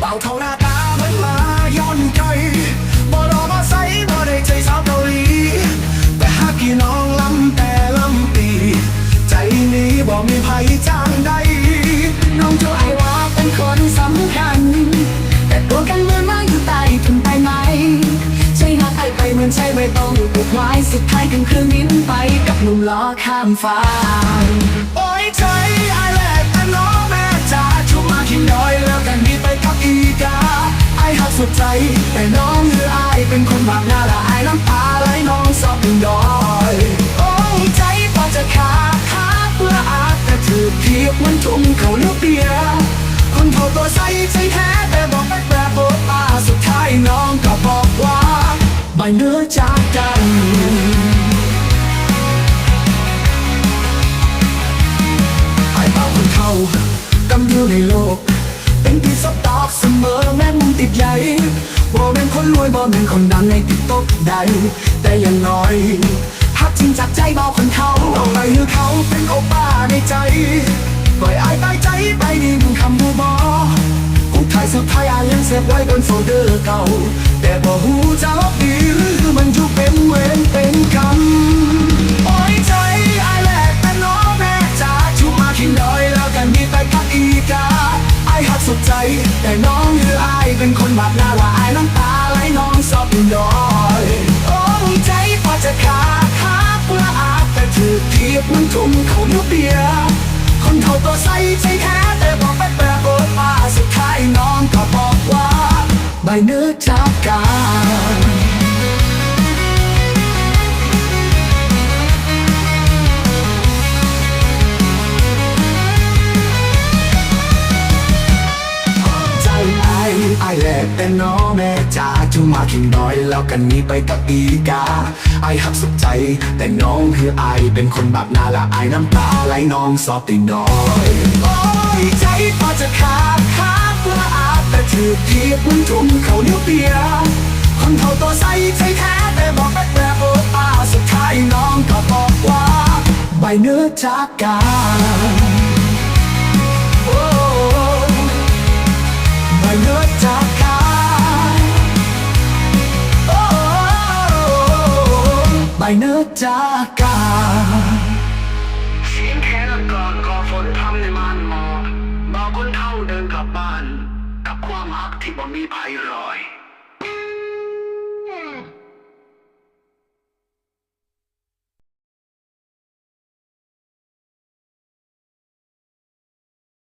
เบาเท่าหน้าตาเหมือนมาย้อนไกลบ่รอมาใส่บ่ได้ใจสาวเกาหลีแต่หากกี่น้องลำแต่ลำปี ใจนี้บ่มีภัยจา ใช่ไม่ต้องปลุกไว้สุดท้ายกันเครื่องบินไปกับหนุ่มล้อข้ามฟ้าโอ้ยใจไอแลกแต่น้องแม่จ๋าชุบมาขินน้อยแล้วกันดีไปกับอีกาไอหักสุดใจ แต่น้องคือไอเป็นคนบางหน้าละไอน้ำตาไหลน้องสอบเป็นดอยโอ้ยใจพอจะขาดขาดเพื่ออาจแต่ถือเทียบเหมันทุ่มเขาเลือกเบียคนเท่ตัวใสใจแท้แต่บอกแปลกแปลโบตาสุดท้ายน้องก็ ใบเนื้อจากกันไอ้เบาคนเท่ากำเดียวในโลก เป็นที่สบตอกเสมอแม้มุมติดใหญ่บ่เป็นคนรวยบ่เป็นคนดังในติ๊กต็อกใด แต่อย่างน้อยหักจริงจากใจเบาคนเขาเอาไปคือเขาเป็นโอป้าในใจปล่อยอายตายใจไปนี่มึงคำบูบอกูถ่ายสุดท้ายอายยังเซฟไว้บนโฟลเดอร์เก่า แต่น้องคืออายเป็นคนบาดหน้าว่าอายน้ำตาไหลน้องสอบเป็นดอยโอ้ใจพอจะขาดขาดเพื่อาแต่ถือเทียบมันทุ่มเขาเนื้อเบียคนเขาตัวใสใจแท้แต่บอกแป๊บแบบโบมาสุดท้ายน้องก็บอกว่าใบเนื้อจากกัน แหลกแต่น้อแม่จ๋าจุมาขิงน้อยแล้วกันนี้ไปกับอีกาไอ้หักสุดใจ แต่น้องคือไอ้เป็นคนแบบนาละไอ้น้ำตาไหลน้องสอบติดน้อยโอ้ยใจพอจะขาดขาดเพื่ออาบแต่ถือเทียบมันทุ่มเขาเลี้ยวเปียคนเท่าตัวใสใจแท้แต่บอกแป๊บแบบโอ้ตาสุดท้ายน้องก็บอกว่าใบเนื้อจากกันายเนื้จากาเสียงแค่ละกอดก่อฝนทำในมานหมอกบ่าวคนเท่าเดินกลับบ้าน กับความฮักที่บ่มีภัยรอย